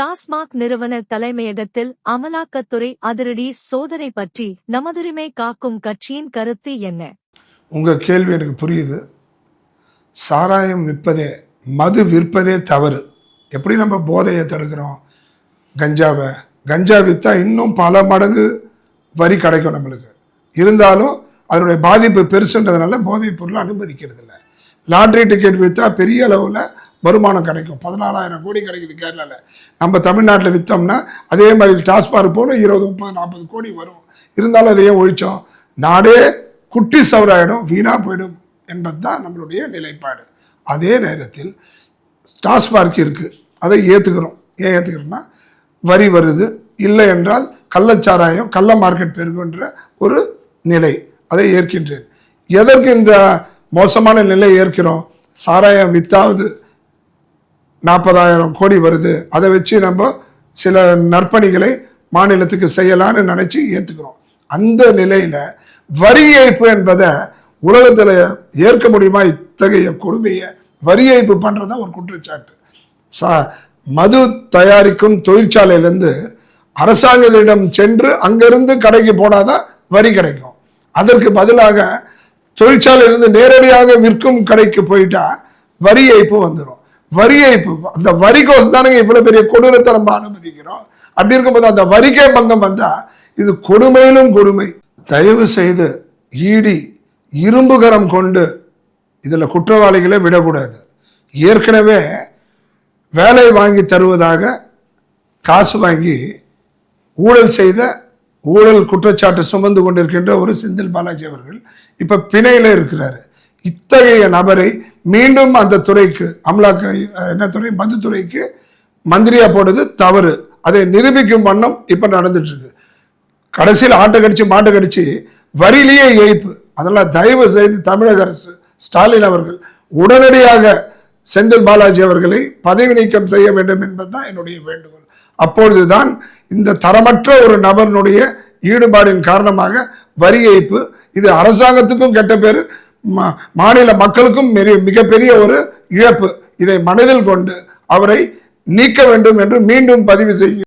டாஸ்மாக் நிறுவன தலைமையகத்தில் அமலாக்கத்துறை அதிரடி சோதனை பற்றி நமதுரிமை காக்கும் கட்சியின் கருத்து என்ன? உங்கள் கேள்வி எனக்கு புரியுது. சாராயம் விற்பதே மது விற்பதே தவறு. எப்படி நம்ம போதையை தடுக்கிறோம்? கஞ்சாவை. கஞ்சா விற்றா இன்னும் பல மடங்கு வரி கிடைக்கும் நம்மளுக்கு. இருந்தாலும் அதனுடைய பாதிப்பு பெருசுன்றதுனால போதைப் பொருள் அனுமதிக்கிறது இல்லை லாட்ரி டிக்கெட் விற்றா பெரிய அளவில் வருமானம் கிடைக்கும். பதினாலாயிரம் கோடி கிடைக்குது கேரளாவில் நம்ம தமிழ்நாட்டில் விற்றோம்னா அதே மாதிரி டாஸ்மாக் போகணும் இருபது முப்பது நாற்பது கோடி வரும். இருந்தாலும் அதையே ஒழிச்சோம்? நாடே குட்டி சவராயிடும் வீணாக போயிடும் என்பது தான் நம்மளுடைய நிலைப்பாடு. அதே நேரத்தில் டாஸ்மார்க் இருக்குது அதை ஏற்றுக்கிறோம் ஏன் ஏற்றுக்கிறோம்னா வரி வருது. இல்லை என்றால் கள்ளச்சாராயம் கள்ள மார்க்கெட் பெருகுன்ற ஒரு நிலை அதை ஏற்கின்றேன். எதற்கு இந்த மோசமான நிலை ஏற்கிறோம்? சாராயம் வித்தாவது நாற்பதாயிரம் கோடி வருது. அதை வச்சு நம்ம சில நற்பணிகளை மாநிலத்துக்கு செய்யலான்னு நினச்சி ஏற்றுக்கிறோம் அந்த நிலையில் வரி ஏய்ப்பு என்பதை உலகத்தில் ஏற்க முடியுமா? இத்தகைய கொடுமையை வரி ஏய்ப்பு பண்ணுறது ஒரு குற்றச்சாட்டு. சா மது தயாரிக்கும் தொழிற்சாலையிலேருந்து அரசாங்கத்திடம் சென்று அங்கிருந்து கடைக்கு போனாதான் வரி கிடைக்கும். அதற்கு பதிலாக தொழிற்சாலையிலிருந்து நேரடியாக விற்கும் கடைக்கு போயிட்டா வரி ஏய்ப்பு வந்துடும் வரி ஏய்ப்பு அந்த வரிக்கோசம் தானுங்க இவ்வளவு பெரிய கொடூரத்தை நம்ம அனுமதிக்கிறோம். அப்படி இருக்கும்போது அந்த வரிக்கே பங்கம் வந்தா இது கொடுமையிலும் கொடுமை. தயவு செய்து ஈடி இரும்புகரம் கொண்டு இதில் குற்றவாளிகளை விடக்கூடாது. ஏற்கனவே வேலை வாங்கி தருவதாக காசு வாங்கி ஊழல் செய்த ஊழல் குற்றச்சாட்டு சுமந்து கொண்டிருக்கின்ற ஒரு செந்தில் பாலாஜி அவர்கள் இப்போ பிணையில் இருக்கிறாரு. இத்தகைய நபரை மீண்டும் அந்த துறைக்கு அமலாக்க என்ன துறை? பந்துத்துறைக்கு மந்திரியா போடுறது தவறு. அதை நிரூபிக்கும் வண்ணம் இப்ப நடந்துட்டு இருக்கு கடைசியில் ஆட்டை கடிச்சு மாட்டை கடிச்சு வரியிலேயே ஏய்ப்பு. அதெல்லாம் தயவு செய்து தமிழக அரசு ஸ்டாலின் அவர்கள் உடனடியாக செந்தில் பாலாஜி அவர்களை பதவி நீக்கம் செய்ய வேண்டும் என்பதுதான் என்னுடைய வேண்டுகோள். அப்பொழுதுதான் இந்த தரமற்ற ஒரு நபரினுடைய ஈடுபாடின் காரணமாக வரி ஏய்ப்பு. இது அரசாங்கத்துக்கும் கெட்ட பேரு மாநில மக்களுக்கும் மிகப்பெரிய ஒரு இழப்பு. இதை மனதில் கொண்டு அவரை நீக்க வேண்டும் என்று மீண்டும் பதிவு செய்ய